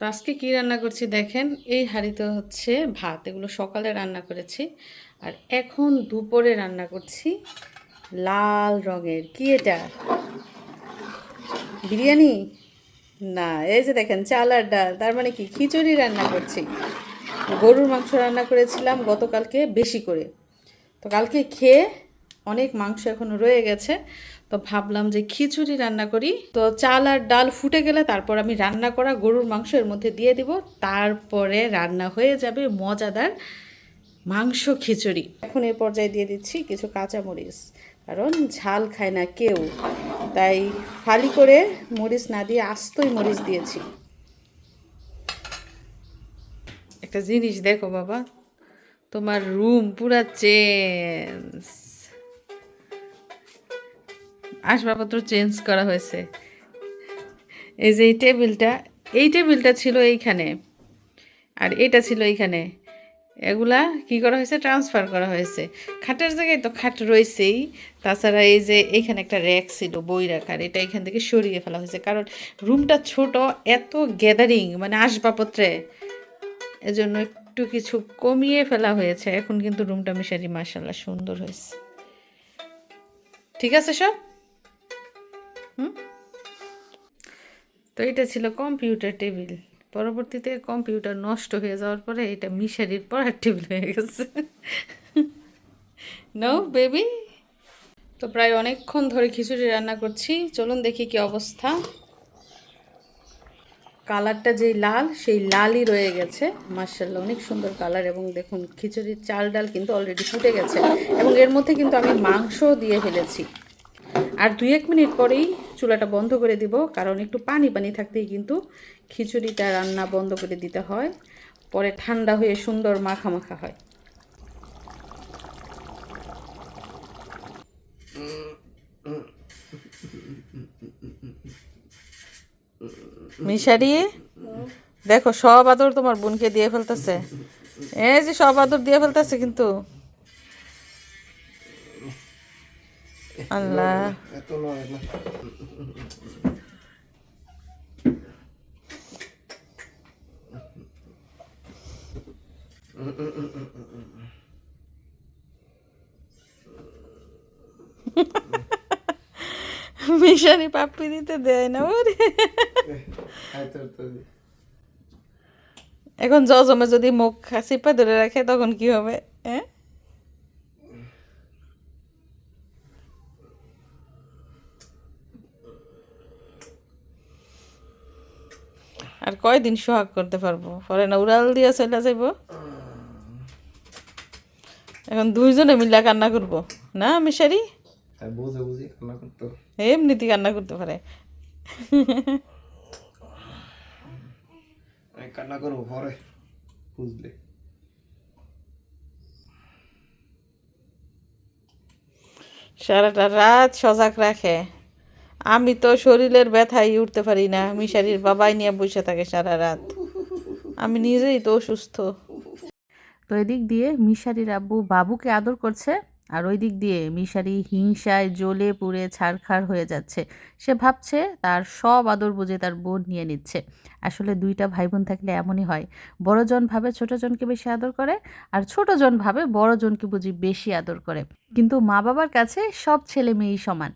তো আজকে কী রান্না করছি দেখেন, এই হাঁড়িতে হচ্ছে ভাত, এগুলো সকালে রান্না করেছি। আর এখন দুপুরে রান্না করছি লাল রঙের, কি এটা? বিরিয়ানি? না, এই যে দেখেন চাল আর ডাল, তার মানে কি? খিচুড়ি রান্না করছি। গরুর মাংস রান্না করেছিলাম গতকালকে বেশি করে। তো কালকে খেয়ে অনেক মাংস এখনও রয়ে গেছে। তো ভাবলাম যে খিচুড়ি রান্না করি। তো চাল আর ডাল ফুটে গেলে তারপর আমি রান্না করা গরুর মাংস এর মধ্যে দিয়ে দিব। তারপরে রান্না হয়ে যাবে মজাদার মাংস খিচুড়ি। এখন এই পর্যায়ে দিয়ে দিচ্ছি কিছু কাঁচামরিচ। কারণ ঝাল খায় না কেউ। তাই ফালি করে মরিচ না দিয়ে আস্তই মরিচ দিয়েছি। একটা জিনিস দেখো বাবা, তোমার রুম পুরা চেঞ্জ আসবাবপত্র চেঞ্জ করা হয়েছে। এই যে এই টেবিলটা এই টেবিলটা ছিল এইখানে। আর এটা ছিল এইখানে। এগুলা কি করা হয়েছে? ট্রান্সফার করা হয়েছে। খাটের জায়গায় তো খাট রয়েছেই। তাছাড়া এই যে এইখানে একটা র্যাক ছিল, বই রাখার। এটা এখান থেকে সরিয়ে ফেলা হয়েছে। কারণ রুমটা ছোট, এত গ্যাদারিং মানে আসবাবপত্রে। এজন্য একটু কিছু কমিয়ে ফেলা হয়েছে। এখন কিন্তু রুমটা মিশারি মার্শাল্লাহ সুন্দর হয়েছে। ঠিক আছে সব? তো এটা ছিল কম্পিউটার টেবিল। পরবর্তীতে কম্পিউটার নষ্ট হয়ে যাওয়ার পরে এটা মিশারির পড়ার টেবিল হয়ে গেছে। নো বেবি তো প্রায় অনেকক্ষণ ধরে খিচুড়ি রান্না করছি। চলুন দেখি কি অবস্থা। কালারটা যেই লাল, সেই লালই রয়ে গেছে। মার্শাল্লাহ অনেক সুন্দর কালার এবং দেখুন খিচুড়ির চাল ডাল কিন্তু অলরেডি ফুটে গেছে। এবং এর মধ্যে কিন্তু আমি মাংস দিয়ে ফেলেছি। আর দুই এক মিনিট পরেই চুলাটা বন্ধ করে দিব, কারণ একটু পানি পানি থাকতেই কিন্তু খিচুড়িটা রান্না বন্ধ করে দিতে হয়, পরে ঠান্ডা হয়ে সুন্দর মাখা মাখা হয়। মিশারি, দেখো সব আদর তোমার বোনকে দিয়ে ফেলতেছে। এই যে সব আদর দিয়ে ফেলতেছে কিন্তু। আল্লাহ এত নয় না মিশারি পাপ্পি দিতে দেয় না, ওরে। এখন জজমে যদি মুখ চিপা ধরে রাখে, তখন কি হবে হ্যাঁ আর কয়দিন সোহাগ করতে পারব? পরে না উড়াল দিয়া চলে যাইব? এখন দুইজনে মিলা কান্না করব। না মিশারি? এমনিতে কান্না করতে। পারে। কান্না করব পরে বুঝলে। সারাটা রাত সজাগ রাখে। আমি তো শরীরের ব্যথায় উঠতে পারি না। মিশারির বাবাই নিয়ে বসে থাকে সারা রাত। আমি নিজেই তো অসুস্থ। তো এদিক দিয়ে মিশারির আব্বু বাবুকে আদর করছে, আর ওই দিক দিয়ে মিশারি হিংসায় জ্বলে পুড়ে ছাড়খাড় হয়ে যাচ্ছে। সে ভাবছে তার সব আদর বুঝে তার বোন নিয়ে নিচ্ছে। আসলে দুইটা ভাই বোন থাকলে এমনই হয়। বড়জন ভাবে ছোটজনকে বেশি আদর করে, আর ছোটজন ভাবে বড়জনকে বুঝি বেশি আদর করে। কিন্তু মা বাবার কাছে সব ছেলে মেয়েই সমান।